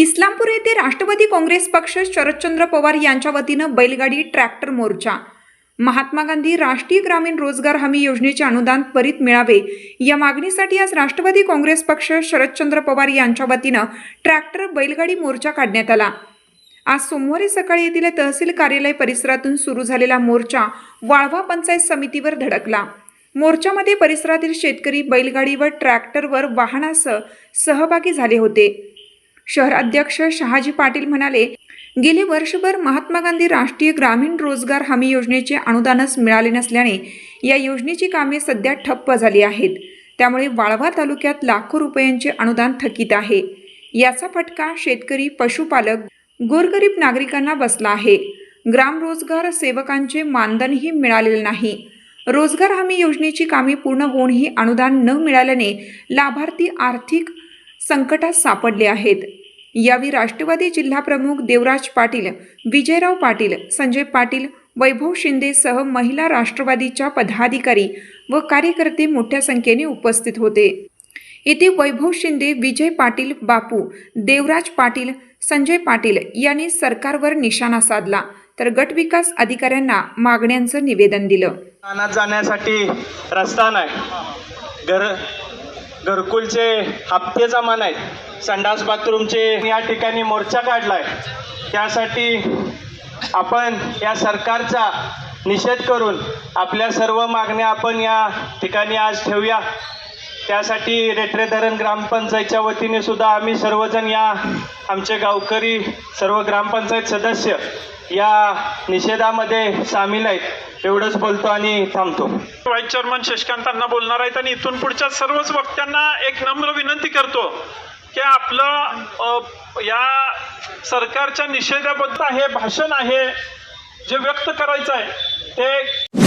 इस्लामपूर येथे राष्ट्रवादी काँग्रेस पक्ष शरदचंद्र पवार यांच्या वतीनं बैलगाडी ट्रॅक्टर मोर्चा. महात्मा गांधी राष्ट्रीय ग्रामीण रोजगार हमी योजनेचे अनुदान त्वरित मिळावे. या मागणीसाठी आज राष्ट्रवादी काँग्रेस पक्ष शरदचंद्र पवार यांच्या वतीनं ट्रॅक्टर बैलगाडी मोर्चा काढण्यात आला. आज सोमवारी सकाळी येथील तहसील कार्यालय परिसरातून सुरू झालेला मोर्चा वाळवा पंचायत समितीवर धडकला. मोर्चामध्ये परिसरातील शेतकरी बैलगाडी व ट्रॅक्टरवर वाहनासह सहभागी झाले होते. शहराध्यक्ष शहाजी पाटील म्हणाले गेले वर्षभर महात्मा गांधी राष्ट्रीय ग्रामीण रोजगार हमी योजनेचे अनुदानच मिळाले नसल्याने या योजनेची कामे सध्या ठप्प झाली आहेत. त्यामुळे वाळवा तालुक्यात लाखो रुपयांचे अनुदान थकीत आहे. याचा फटका शेतकरी पशुपालक गोरगरीब नागरिकांना बसला आहे. ग्राम रोजगार सेवकांचे मानधनही मिळालेले नाही. रोजगार हमी योजनेची कामे पूर्ण होऊनही अनुदान न मिळाल्याने लाभार्थी आर्थिक संकटात सापडले आहेत. यावेळी राष्ट्रवादी जिल्हाप्रमुख देवराज पाटील विजयराव पाटील संजय पाटील वैभव शिंदेसह महिला राष्ट्रवादीच्या पदाधिकारी व कार्यकर्ते मोठ्या संख्येने उपस्थित होते. येथे वैभव शिंदे विजय पाटील बापू देवराज पाटील संजय पाटील यांनी सरकारवर निशाणा साधला. तर गट विकास अधिकाऱ्यांना मागण्यांचं निवेदन दिलं. जाण्यासाठी रस्ता नाही. घर घरकुलचे हप्ते जमा नाहीत. संडास बाथरूमचे या ठिकाणी मोर्चा काढलाय. त्यासाठी आपण या सरकारचा निषेध करून आपल्या सर्व मागण्या आपण या ठिकाणी आज ठेवूया. त्यासाठी रेटरे धरण ग्रामपंचायतच्या वतीने सुद्धा आम्ही सर्वजण या आमचे गावकरी सर्व ग्रामपंचायत सदस्य या निषेधामध्ये सामील आहेत. एवढंच बोलतो आणि थांबतो. व्हाईस चेअरमन शशिकांतांना बोलणार आहेत आणि इथून पुढच्या सर्वच वक्त्यांना एक नम्र विनंती करतो की आपलं या सरकारच्या निषेधाबद्दल हे भाषण आहे जे व्यक्त करायचं आहे ते